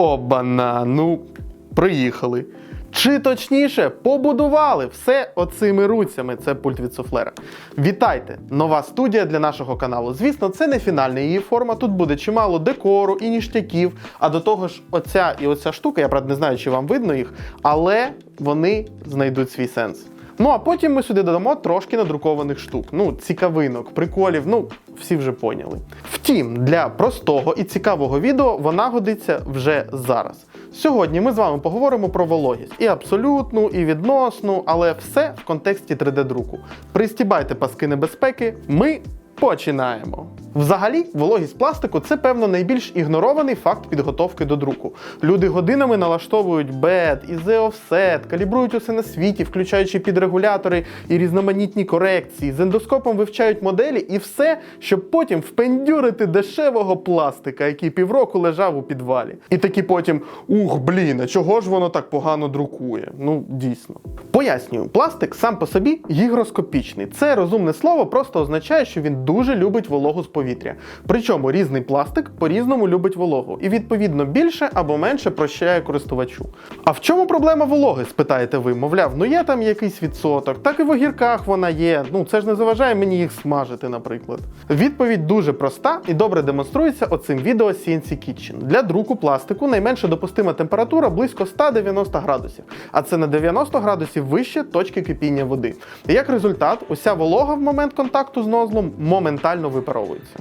Обана, ну, приїхали. Чи точніше, побудували все оцими руцями. Це пульт від суфлера. Вітайте! Нова студія для нашого каналу. Звісно, це не фінальна її форма. Тут буде чимало декору і ніштяків. А до того ж, оця і оця штука, я правда не знаю, чи вам видно їх, але вони знайдуть свій сенс. Ну а потім ми сюди додамо трошки надрукованих штук. Ну, цікавинок, приколів, ну, всі вже поняли. Втім, для простого і цікавого відео вона годиться вже зараз. Сьогодні ми з вами поговоримо про вологість і абсолютну, і відносну, але все в контексті 3D-друку. Пристібайте паски небезпеки, ми починаємо. Взагалі, вологість пластику це певно найбільш ігнорований факт підготовки до друку. Люди годинами налаштовують бед, ізе офсет, калібрують усе на світі, включаючи підрегулятори і різноманітні корекції, з ендоскопом вивчають моделі і все, щоб потім впендюрити дешевого пластика, який півроку лежав у підвалі. І такі потім: ух, блін, а чого ж воно так погано друкує? Ну, дійсно. Пояснюю, пластик сам по собі гігроскопічний. Це розумне слово просто означає, що він дуже любить вологу з повітря. Причому різний пластик по-різному любить вологу і відповідно більше або менше прощає користувачу. А в чому проблема вологи? спитаєте ви? Мовляв, ну є там якийсь відсоток, так і в огірках вона є. Ну це ж не заважає мені їх смажити, наприклад. Відповідь дуже проста і добре демонструється оцим відео CNC Kitchen. Для друку пластику найменша допустима температура близько 190 градусів, а це на 90 градусів вище точки кипіння води. Як результат, уся волога в момент контакту з нозлом моментально випаровується.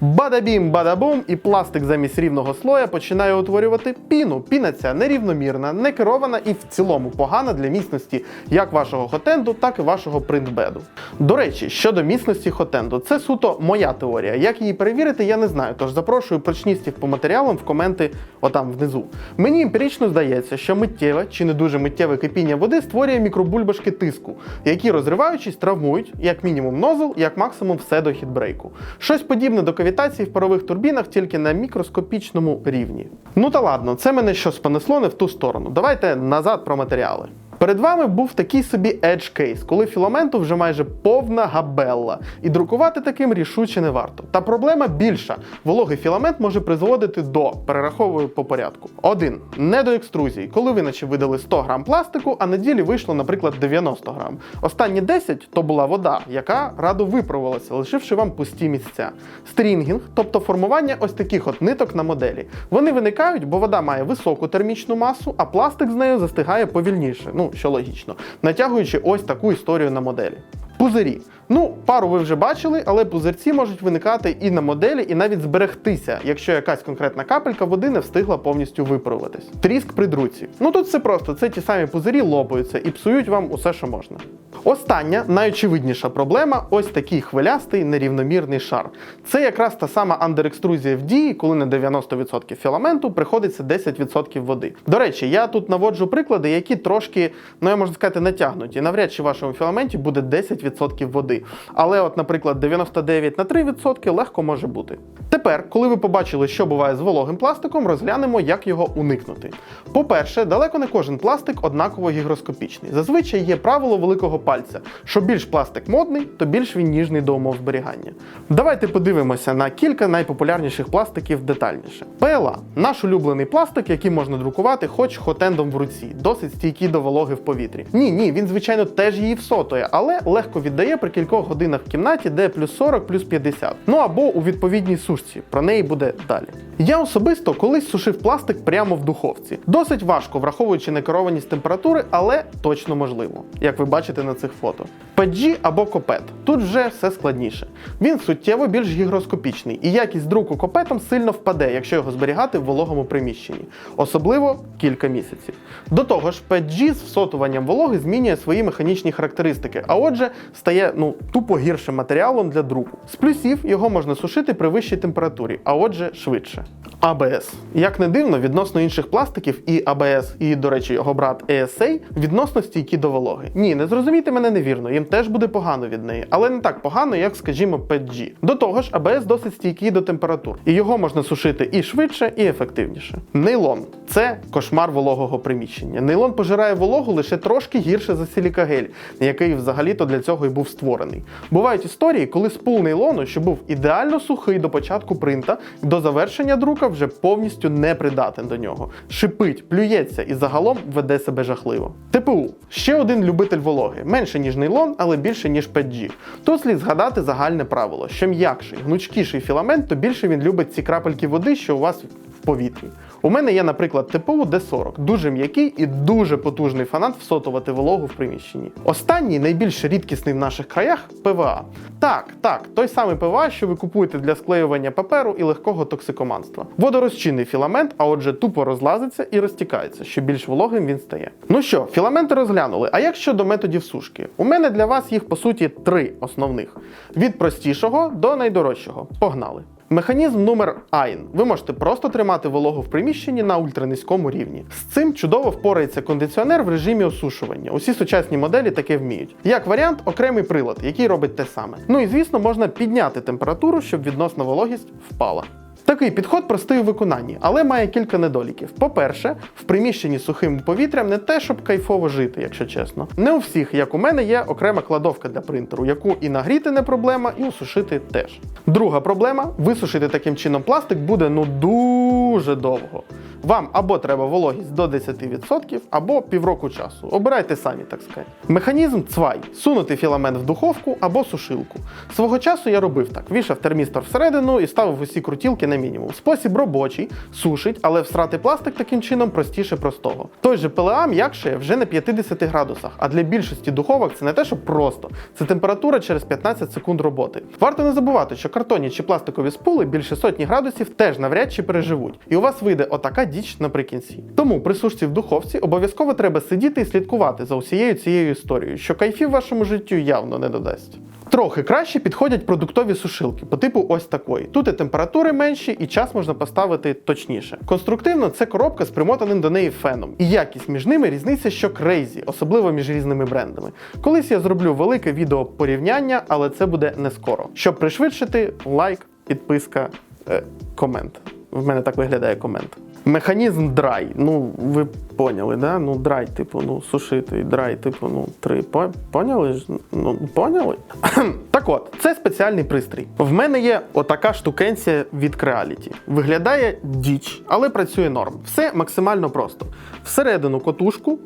Бадабім, бадабум, і пластик замість рівного слоя починає утворювати піну. Піна ця нерівномірна, не керована і в цілому погана для міцності як вашого хотенду, так і вашого принтбеду. До речі, щодо міцності хотенду, це суто моя теорія. Як її перевірити, я не знаю. Тож запрошую прочністів по матеріалам в коменти отам внизу. Мені емпірично здається, що миттєве чи не дуже миттєве кипіння води створює мікробульбашки тиску, які розриваючись, травмують як мінімум нозл, як максимум все до хітбрейку. Щось подібне до кавітації в парових турбінах тільки на мікроскопічному рівні. Ну та ладно, це мене щось понесло не в ту сторону. Давайте назад про матеріали. Перед вами був такий собі edge case, коли філаменту вже майже повна габелла, і друкувати таким рішуче не варто. Та проблема більша: вологий філамент може призводити до перераховую по порядку. 1. Недоекструзії, коли ви наче видали 100 грам пластику, а на ділі вийшло, наприклад, 90 грам. Останні 10 то була вода, яка радо випарувалася, лишивши вам пусті місця. Стрінгінг, тобто формування ось таких от ниток на моделі. Вони виникають, бо вода має високу термічну масу, а пластик з нею застигає повільніше. Ну, що логічно, натягуючи ось таку історію на моделі. Пузирі. Ну, пару ви вже бачили, але пузирці можуть виникати і на моделі, і навіть зберегтися, якщо якась конкретна капелька води не встигла повністю випаруватись. Тріск при друці. Ну тут все просто, це ті самі пузирі лопаються і псують вам усе, що можна. Остання, найочевидніша проблема ось такий хвилястий нерівномірний шар. Це якраз та сама андерекструзія в дії, коли на 90% філаменту приходиться 10% води. До речі, я тут наводжу приклади, які трошки, ну я можу сказати, натягнуті. Навряд чи в вашому філаменті буде 10% води. Але, от, наприклад, 99 на 3% легко може бути. Тепер, коли ви побачили, що буває з вологим пластиком, розглянемо, як його уникнути. По-перше, далеко не кожен пластик однаково гігроскопічний. Зазвичай є правило великого пальця: що більш пластик модний, то більш він ніжний до умов зберігання. Давайте подивимося на кілька найпопулярніших пластиків детальніше. ПЛА наш улюблений пластик, який можна друкувати хоч хотендом в руці, досить стійкий до вологи в повітрі. Ні, ні, він звичайно теж її всотує, але легко віддає при кількох годинах в кімнаті, де плюс 40, плюс 50. Ну або у відповідній сушці. Про неї буде далі. Я особисто колись сушив пластик прямо в духовці. Досить важко, враховуючи некерованість температури, але точно можливо, як ви бачите на цих фото. PG або копет. Тут вже все складніше. Він суттєво більш гігроскопічний, і якість друку копетом сильно впаде, якщо його зберігати в вологому приміщенні, особливо кілька місяців. До того ж, PG з всотуванням вологи змінює свої механічні характеристики, а отже, стає ну тупо гіршим матеріалом для друку. З плюсів його можна сушити при вищій температурі, а отже, швидше. ABS. Як не дивно, відносно інших пластиків і ABS, і, до речі, його брат ESA відносно стійкі до вологи. Ні, не зрозумійте мене невірно, їм теж буде погано від неї, але не так погано, як, скажімо, PG. До того ж, ABS досить стійкий до температур, і його можна сушити і швидше, і ефективніше. Нейлон. Це кошмар вологого приміщення. Нейлон пожирає вологу лише трошки гірше за силікагель, який взагалі-то для цього і був створений. Бувають історії, коли спул нейлону, що був ідеально сухий до початку принта, до завершення друка вже повністю не придатен до нього. Шипить, плюється і загалом веде себе жахливо. ТПУ ще один любитель вологи, менше ніж нейлон, але більше ніж 5G. Тут слід згадати загальне правило: що м'якший, гнучкіший філамент, то більше він любить ці крапельки води, що у вас в повітрі. У мене є, наприклад, ТПУ D40, дуже м'який і дуже потужний фанат всотувати вологу в приміщенні. Останній найбільш рідкісний в наших краях ПВА. Так, так, той самий ПВА, що ви купуєте для склеювання паперу і легкого токсикоманства. Водорозчинний філамент, а отже, тупо розлазиться і розтікається, що більш вологим він стає. Ну що, філаменти розглянули. А як щодо методів сушки? У мене для вас їх по суті три основних: від простішого до найдорожчого. Погнали! Механізм номер АЙН. Ви можете просто тримати вологу в приміщенні на ультранизькому рівні. З цим чудово впорається кондиціонер в режимі осушування. Усі сучасні моделі таке вміють. Як варіант, окремий прилад, який робить те саме. Ну і звісно, можна підняти температуру, щоб відносна вологість впала. Такий підход простий у виконанні, але має кілька недоліків. По-перше, в приміщенні сухим повітрям не те, щоб кайфово жити, якщо чесно. Не у всіх, як у мене, є окрема кладовка для принтеру, яку і нагріти не проблема, і усушити теж. Друга проблема висушити таким чином пластик буде ну дуже довго. Вам або треба вологість до 10%, або півроку часу. Обирайте самі, так сказати. Механізм цвай сунути філамент в духовку або сушилку. Свого часу я робив так: вішав термістор всередину і ставив усі крутілки на мінімум. Спосіб робочий, сушить, але всрати пластик таким чином простіше простого. Той же ПЛА м'якшає вже на 50 градусах, а для більшості духовок це не те, що просто, це температура через 15 секунд роботи. Варто не забувати, що картонні чи пластикові спули більше сотні градусів теж навряд чи переживуть, і у вас вийде отака діч наприкінці. Тому при сушці в духовці обов'язково треба сидіти і слідкувати за усією цією історією, що кайфів вашому життю явно не додасть. Трохи краще підходять продуктові сушилки по типу ось такої. Тут і температури менші, і час можна поставити точніше. Конструктивно це коробка з примотаним до неї феном. І якість між ними різниця, що крейзі, особливо між різними брендами. Колись я зроблю велике відео порівняння, але це буде не скоро. Щоб пришвидшити, лайк, підписка, е, комент. В мене так виглядає комент. Механізм драй. Ну, ви поняли, да? Ну, драй, типу, ну, сушити, драй, типу, ну, три. По- Поняли ж? Ну, поняли? так от, це спеціальний пристрій. В мене є отака штукенція від Creality. Виглядає діч, але працює норм. Все максимально просто. Всередину котушку,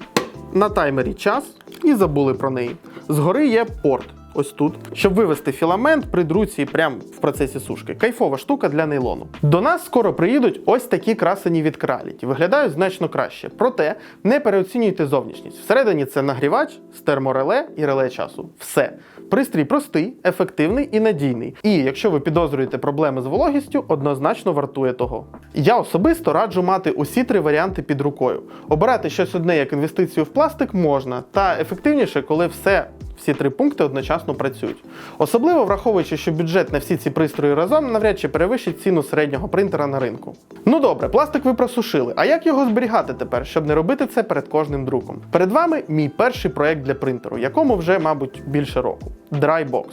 на таймері час і забули про неї. Згори є порт. Ось тут, щоб вивести філамент при друці прямо в процесі сушки. Кайфова штука для нейлону. До нас скоро приїдуть ось такі красені від Краліті. Виглядають значно краще. Проте не переоцінюйте зовнішність. Всередині це нагрівач з термореле і реле часу. Все. Пристрій простий, ефективний і надійний. І якщо ви підозрюєте проблеми з вологістю, однозначно вартує того. Я особисто раджу мати усі три варіанти під рукою. Обирати щось одне як інвестицію в пластик можна, та ефективніше, коли все всі три пункти одночасно працюють. Особливо враховуючи, що бюджет на всі ці пристрої разом навряд чи перевищить ціну середнього принтера на ринку. Ну добре, пластик ви просушили. А як його зберігати тепер, щоб не робити це перед кожним друком? Перед вами мій перший проект для принтеру, якому вже, мабуть, більше року Drybox.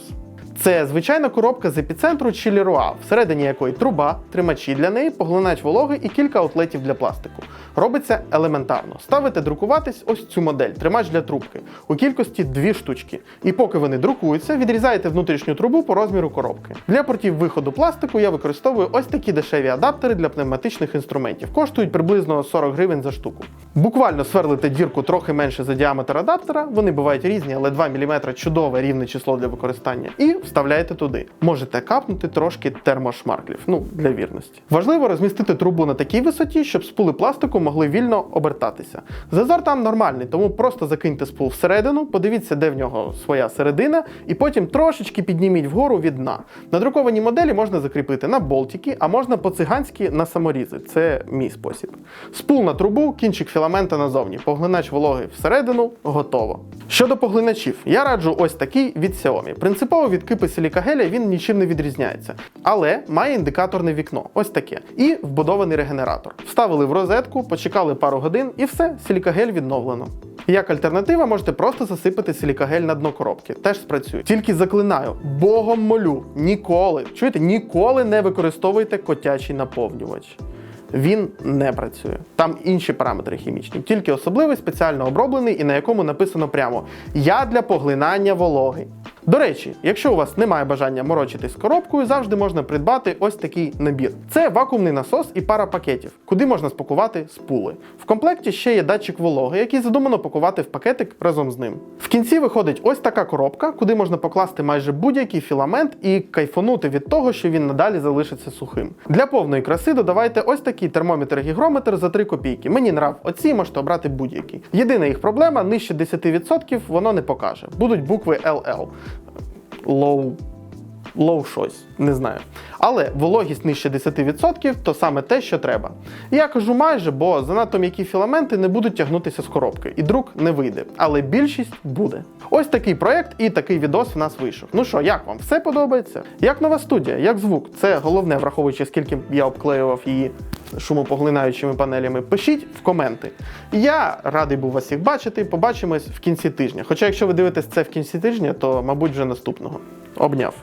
Це звичайна коробка з епіцентру чи Leroy, всередині якої труба, тримачі для неї, поглинач вологи і кілька аутлетів для пластику. Робиться елементарно. Ставите друкуватись ось цю модель, тримач для трубки, у кількості дві штучки. І поки вони друкуються, відрізаєте внутрішню трубу по розміру коробки. Для портів виходу пластику я використовую ось такі дешеві адаптери для пневматичних інструментів. Коштують приблизно 40 гривень за штуку. Буквально сверлите дірку трохи менше за діаметр адаптера, вони бувають різні, але 2 мм чудове рівне число для використання. І вставляєте туди. Можете капнути трошки термошмарклів, ну для вірності. Важливо розмістити трубу на такій висоті, щоб спули пластику могли вільно обертатися. Зазор там нормальний, тому просто закиньте спул всередину, подивіться, де в нього своя середина, і потім трошечки підніміть вгору від дна. Надруковані моделі можна закріпити на болтики, а можна по-циганськи на саморізи. Це мій спосіб. Спул на трубу, кінчик філамента назовні, поглинач вологи всередину, готово. Щодо поглиначів, я раджу ось такий від Xiaomi. Принципово від кипи силікагеля він нічим не відрізняється, але має індикаторне вікно, ось таке, і вбудований регенератор. Вставили в розетку, почекали пару годин і все, силікагель відновлено. Як альтернатива, можете просто засипати силікагель на дно коробки. Теж спрацює. Тільки заклинаю, богом молю, ніколи, чуєте, ніколи не використовуйте котячий наповнювач. він не працює. Там інші параметри хімічні, тільки особливий спеціально оброблений і на якому написано прямо Я для поглинання вологи. До речі, якщо у вас немає бажання морочитись з коробкою, завжди можна придбати ось такий набір. Це вакуумний насос і пара пакетів, куди можна спакувати спули. В комплекті ще є датчик вологи, який задумано пакувати в пакетик разом з ним. В кінці виходить ось така коробка, куди можна покласти майже будь-який філамент і кайфонути від того, що він надалі залишиться сухим. Для повної краси додавайте ось такий термометр-гігрометр за 3 копійки. Мені нрав оці, можете обрати будь-який. Єдина їх проблема нижче 10% воно не покаже. Будуть букви LL. Low Лоу щось, не знаю. Але вологість нижче 10% то саме те, що треба. Я кажу майже, бо занадто м'які філаменти не будуть тягнутися з коробки, і друк не вийде. Але більшість буде. Ось такий проект і такий відос в нас вийшов. Ну що, як вам? Все подобається? Як нова студія, як звук? Це головне, враховуючи, скільки я обклеював її шумопоглинаючими панелями. Пишіть в коменти. Я радий був вас всіх бачити. Побачимось в кінці тижня. Хоча, якщо ви дивитесь це в кінці тижня, то, мабуть, вже наступного. Обняв.